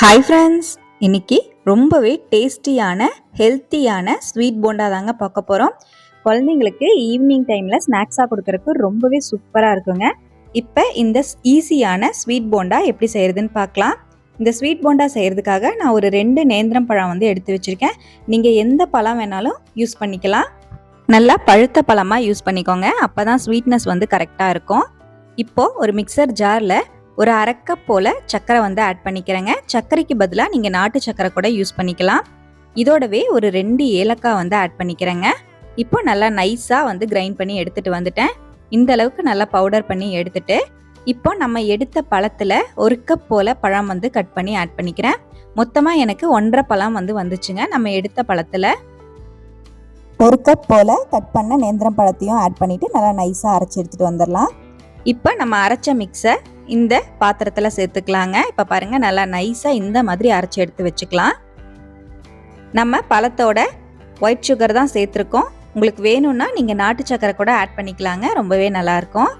Hi friends இன்னைக்கு ரொம்பவே டேஸ்டியான ஹெல்த்தியான ஸ்வீட் போண்டா தாங்க பார்க்க போகிறோம் குழந்தைங்களுக்கு ஈவினிங் டைமில் ஸ்நாக்ஸாக கொடுக்கறதுக்கு ரொம்பவே சூப்பராக இருக்குங்க. இப்போ இந்த ஈஸியான ஸ்வீட் போண்டா எப்படி செய்கிறதுன்னு பார்க்கலாம். இந்த ஸ்வீட் போண்டா செய்கிறதுக்காக நான் ஒரு ரெண்டு நேந்திரம் பழம் வந்து எடுத்து வச்சுருக்கேன். நீங்கள் எந்த பழம் வேணாலும் யூஸ் பண்ணிக்கலாம். நல்லா பழுத்த பழமாக யூஸ் பண்ணிக்கோங்க. அப்போ தான் ஸ்வீட்னஸ் வந்து கரெக்டாக இருக்கும். இப்போது ஒரு மிக்சர் ஜாரில் ஒரு அரைக்கப் போல் சர்க்கரை வந்து ஆட் பண்ணிக்கிறேங்க. சர்க்கரைக்கு பதிலாக நீங்கள் நாட்டு சர்க்கரை கூட யூஸ் பண்ணிக்கலாம். இதோடவே ஒரு ரெண்டு ஏலக்காய் வந்து ஆட் பண்ணிக்கிறேங்க. இப்போ நல்லா நைஸாக வந்து கிரைண்ட் பண்ணி எடுத்துகிட்டு வந்துட்டேன். இந்த அளவுக்கு நல்லா பவுடர் பண்ணி எடுத்துட்டு இப்போ நம்ம எடுத்த பழத்தில் ஒரு கப் போல் பழம் வந்து கட் பண்ணி ஆட் பண்ணிக்கிறேன். மொத்தமாக எனக்கு ஒன்றரை பழம் வந்து வந்துச்சுங்க. நம்ம எடுத்த பழத்தில் ஒரு கப் போல் கட் பண்ண நேந்திரம் பழத்தையும் ஆட் பண்ணிவிட்டு நல்லா நைஸாக அரைச்சி எடுத்துகிட்டு வந்துடலாம். இப்போ நம்ம அரைச்ச மிக்ஸை இந்த பாத்திரத்தில் சேர்த்துக்கலாங்க. இப்போ பாருங்கள் நல்லா நைஸாக இந்த மாதிரி அரைச்சி எடுத்து வச்சுக்கலாம். நம்ம பழத்தோட ஒயிட் சுகர் தான் சேர்த்துருக்கோம். உங்களுக்கு வேணும்னா நீங்கள் நாட்டு சக்கரை கூட ஆட் பண்ணிக்கலாங்க. ரொம்பவே நல்லாயிருக்கும்.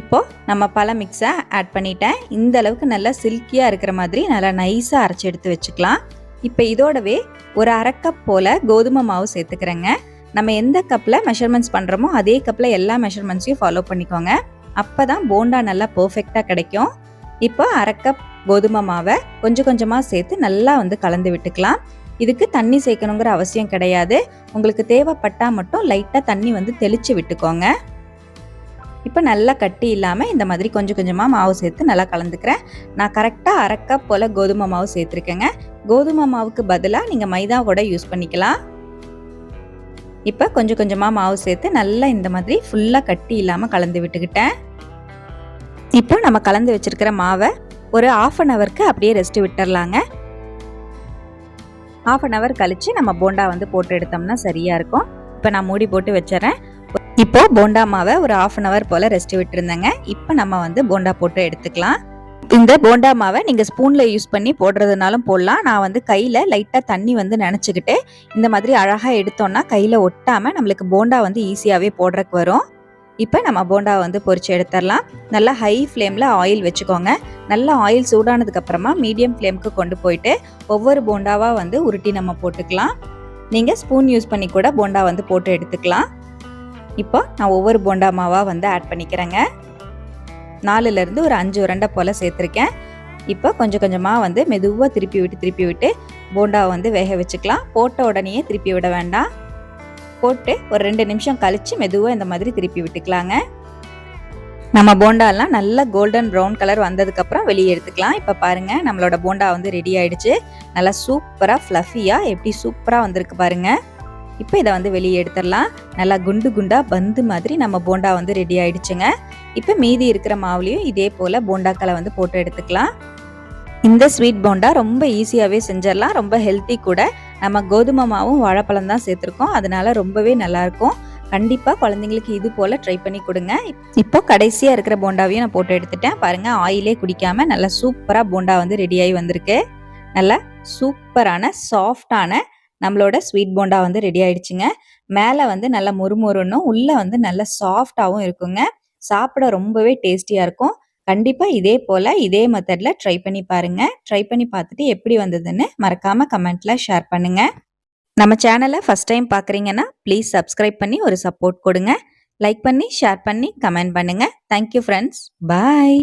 இப்போது நம்ம பழம் மிக்ஸை ஆட் பண்ணிட்டேன். இந்த அளவுக்கு நல்லா சில்கியாக இருக்கிற மாதிரி நல்லா நைஸாக அரைச்சி எடுத்து வச்சுக்கலாம். இப்போ இதோடவே ஒரு அரை கப் போல் கோதுமை மாவு சேர்த்துக்கிறேங்க. நம்ம எந்த கப்பில் மெஷர்மெண்ட்ஸ் பண்ணுறோமோ அதே கப்பில் எல்லா மெஷர்மெண்ட்ஸையும் ஃபாலோ பண்ணிக்கோங்க. அப்போ தான் போண்டா நல்லா பர்ஃபெக்டாக கிடைக்கும். இப்போ அரை கப் கோதுமை மாவை கொஞ்சம் கொஞ்சமாக சேர்த்து நல்லா வந்து கலந்து விட்டுக்கலாம். இதுக்கு தண்ணி சேர்க்கணுங்கிற அவசியம் கிடையாது. உங்களுக்கு தேவைப்பட்டால் மட்டும் லைட்டாக தண்ணி வந்து தெளித்து விட்டுக்கோங்க. இப்போ நல்லா கட்டி இல்லாமல் இந்த மாதிரி கொஞ்சம் கொஞ்சமாக மாவு சேர்த்து நல்லா கலந்துக்கிறேன். நான் கரெக்டாக அரை கப் போல் கோதுமை மாவு சேர்த்துருக்கேங்க. கோதுமை மாவுக்கு பதிலாக நீங்கள் மைதா கூட யூஸ் பண்ணிக்கலாம். இப்போ கொஞ்சம் கொஞ்சமாக மாவு சேர்த்து நல்லா இந்த மாதிரி ஃபுல்லாக கட்டி இல்லாமல் கலந்து விட்டுக்கிட்டேன். இப்போ நம்ம கலந்து வச்சுருக்கிற மாவை ஒரு ஆஃப் அன் ஹவருக்கு அப்படியே ரெஸ்ட் விட்டுடலாங்க ஆஃப் அன் ஹவர் கழித்து நம்ம போண்டா வந்து போட்டு எடுத்தோம்னா சரியாக இருக்கும். இப்போ நான் மூடி போட்டு வச்சுறேன். இப்போது போண்டா மாவை ஒரு ஆஃப் அன் ஹவர் போல் ரெஸ்ட் விட்டுருந்தேங்க. இப்போ நம்ம வந்து போண்டா போட்டு எடுத்துக்கலாம். இந்த போண்டா மாவை நீங்கள் ஸ்பூனில் யூஸ் பண்ணி போடுறதுனாலும் போடலாம். நான் வந்து கையில் லைட்டாக தண்ணி வந்து நினச்சிக்கிட்டு இந்த மாதிரி அழகாக எடுத்தோன்னா கையில் ஒட்டாமல் நம்மளுக்கு போண்டா வந்து ஈஸியாகவே போடுறக்கு வரும். இப்போ நம்ம போண்டா வந்து பொறிச்சு எடுத்துடலாம். நல்லா ஹை ஃப்ளேமில் ஆயில் வச்சுக்கோங்க. நல்லா ஆயில் சூடானதுக்கப்புறமா மீடியம் ஃப்ளேமுக்கு கொண்டு போயிட்டு ஒவ்வொரு போண்டாவாக வந்து உருட்டி நம்ம போட்டுக்கலாம். நீங்கள் ஸ்பூன் யூஸ் பண்ணி கூட போண்டா வந்து போட்டு எடுத்துக்கலாம். இப்போ நான் ஒவ்வொரு போண்டா மாவாக வந்து ஆட் பண்ணிக்கிறேங்க. நாலுலேருந்து ஒரு அஞ்சு உரண்டை போல் சேர்த்துருக்கேன். இப்போ கொஞ்சம் கொஞ்சமாக வந்து மெதுவாக திருப்பி விட்டு திருப்பி விட்டு போண்டாவை வந்து வேக வச்சுக்கலாம். போட்ட உடனேயே திருப்பி விட வேண்டாம். போட்டு ஒரு ரெண்டு நிமிஷம் கழித்து மெதுவாக இந்த மாதிரி திருப்பி விட்டுக்கலாங்க. நம்ம போண்டாலாம் நல்லா கோல்டன் ப்ரௌன் கலர் வந்ததுக்கப்புறம் வெளியே எடுத்துக்கலாம். இப்போ பாருங்கள் நம்மளோட போண்டா வந்து ரெடி ஆயிடுச்சு. நல்லா சூப்பராக ஃப்ளஃபியாக எப்படி சூப்பராக வந்திருக்கு பாருங்கள் இப்போ இதை வந்து வெளியே எடுத்துடலாம். நல்லா குண்டு குண்டாக பந்து மாதிரி நம்ம போண்டா வந்து ரெடி ஆயிடுச்சுங்க. இப்போ மீதி இருக்கிற மாவுலேயும் இதே போல் போண்டாக்களை வந்து போட்டு எடுத்துக்கலாம். இந்த ஸ்வீட் போண்டா ரொம்ப ஈஸியாகவே செஞ்சிடலாம். ரொம்ப ஹெல்த்தி கூட நம்ம கோதுமை மாவும் வாழைப்பழம் தான் சேர்த்துருக்கோம். அதனால ரொம்பவே நல்லாயிருக்கும். கண்டிப்பாக குழந்தைங்களுக்கு இது போல் ட்ரை பண்ணி கொடுங்க. இப்போ கடைசியாக இருக்கிற போண்டாவையும் நான் போட்டு எடுத்துட்டேன். பாருங்கள் ஆயிலே குடிக்காமல் நல்லா சூப்பராக போண்டா வந்து ரெடியாகி வந்திருக்கு. நல்லா சூப்பரான சாஃப்டான நம்மளோட ஸ்வீட் போண்டா வந்து ரெடி ஆயிடுச்சுங்க. மேலே வந்து நல்லா முறுமுறுன்னும் உள்ளே வந்து நல்லா சாஃப்டாகவும் இருக்குங்க. சாப்பிட ரொம்பவே டேஸ்டியாக இருக்கும். கண்டிப்பாக இதே போல் இதே மெத்தடில் ட்ரை பண்ணி பாருங்கள் ட்ரை பண்ணி பார்த்துட்டு எப்படி வந்ததுன்னு மறக்காமல் கமெண்ட்டில் ஷேர் பண்ணுங்கள் நம்ம சேனலை ஃபஸ்ட் டைம் பார்க்குறீங்கன்னா ப்ளீஸ் சப்ஸ்கிரைப் பண்ணி ஒரு சப்போர்ட் கொடுங்க. லைக் பண்ணி ஷேர் பண்ணி கமெண்ட் பண்ணுங்கள் தேங்க்யூ ஃப்ரெண்ட்ஸ் பாய்